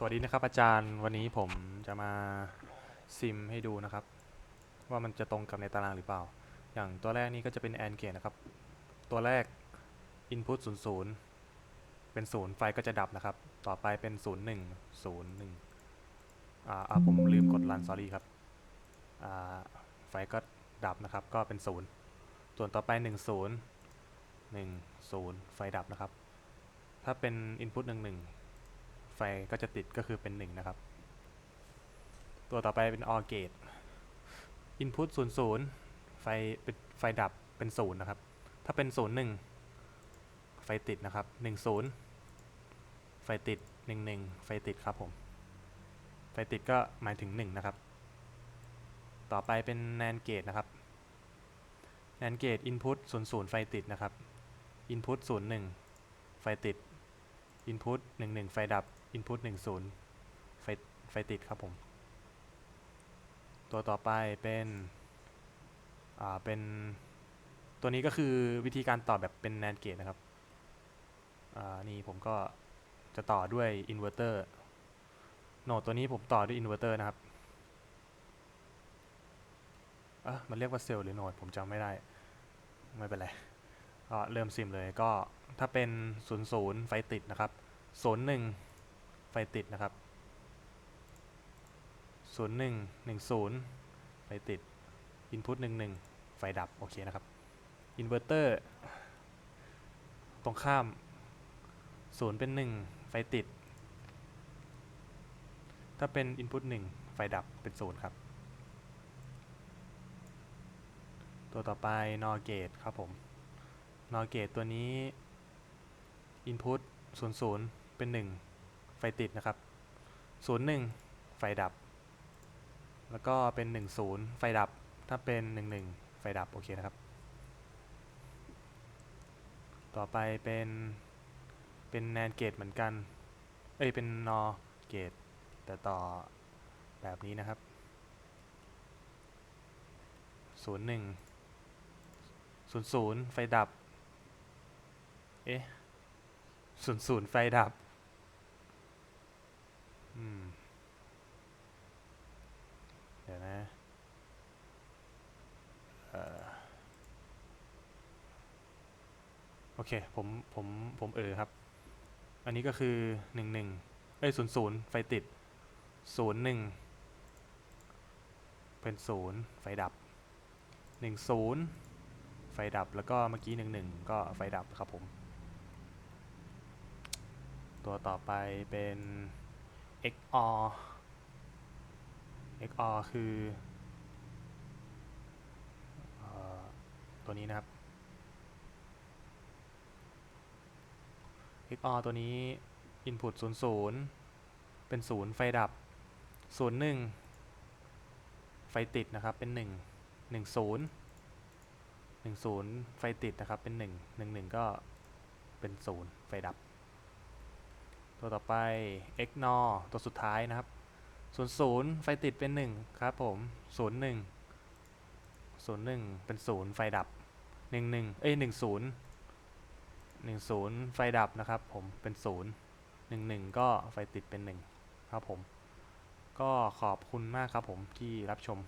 สวัสดีนะครับอาจารย์วันนี้ผมจะมาซิมให้ดูนะครับ ว่ามันจะตรงกับในตารางหรือเปล่า อย่างตัวแรกนี้ก็จะเป็น AND gate นะครับ ตัวแรก input 0 0 เป็น 0 ไฟก็จะดับนะครับ ต่อไปเป็น 0 1 0 1อ่าอ่าผมลืมกด run sorry ครับอ่าไฟก็ดับนะครับ ก็เป็น 0 ส่วนต่อไป 1 0 1 0 ไฟดับนะครับ ถ้าเป็น input 1 1 ไฟก็จะติดก็คือเป็น1นะครับ ตัวต่อไปเป็น OR gate input 0 0ไฟเป็นไฟดับเป็น0นะครับ ถ้าเป็น0 1ไฟติดนะครับ1 0ไฟติด1 1ไฟติดครับผม ไฟติดก็หมายถึง1นะครับ ต่อไปเป็น NAND gate นะครับ NAND gate input 0 0ไฟติดนะครับ input 0 1ไฟติด input 1 1 ไฟดับ input 1 0 ไฟไฟติดครับผม ตัวต่อไปเป็นอ่าเป็นตัวนี้ก็คือวิธีการต่อแบบเป็น NAND gate นะครับอ่านี่ผมก็จะต่อด้วยอินเวอร์เตอร์โนดตัวนี้ผมต่อด้วยอินเวอร์เตอร์นะครับเอะมันเรียกว่าเซลล์หรือโนดผมจำไม่ได้ ไม่เป็นไรก็เริ่มซิมเลยก็ถ้าเป็น 0 0 ไฟติดนะครับ 0 1 ไฟติดนะครับ 0 1 1 0ไฟติด Input 1 1 ไฟดับ โอเคนะครับอินเวอร์เตอร์ตรงข้าม 0 เป็น 1 ไฟติด ถ้าเป็น Input 1 ไฟดับเป็น 0 ครับ ตัวต่อไป NOR gate ครับผม NOR gate ตัวนี้ input 0 0 เป็น 1 ไฟติดนะครับ 0 1 ไฟดับ แล้วก็เป็น 1 0 ไฟดับ ถ้าเป็น 1 1 ไฟดับ โอเคนะครับ ต่อไปเป็น เป็น NAND gate เหมือนกัน เอ้ย เป็น NOR gate แต่ต่อแบบนี้นะครับ 0 1 0 0 ไฟดับ เอ๊ะศูนย์ศูนย์ไฟดับ เดี๋ยวนะเอ่อโอเค ผม ผม ผมเออครับ อันนี้ก็คือหนึ่งหนึ่งเอ้ยศูนย์ศูนย์ไฟติดศูนย์หนึ่งเป็นศูนย์ไฟดับหนึ่งศูนย์ไฟดับแล้วก็เมื่อกี้หนึ่งหนึ่งก็ไฟดับครับผม ตัวต่อไปเป็น XOR XOR คือออตัวนี้นะครับ XOR ตัวนี้ input 0 0 เป็น 0 ไฟดับ 0 1 ไฟติดนะครับ เป็น 1 1 0 1 0 ไฟติดนะครับ เป็น 1 1 1 ก็เป็น 0 ไฟดับ ตัวต่อไป XNOR ตัวสุดท้ายนะครับ 0 0 ไฟติดเป็น 1 ครับผม 0 1 0 1 เป็น 0 ไฟดับ 1 1 เอ้ย 1 0 1 0 ไฟดับนะครับผม เป็น 0 1 1 ก็ไฟติดเป็น 1 ครับผม ก็ขอบคุณมากครับผมที่รับชม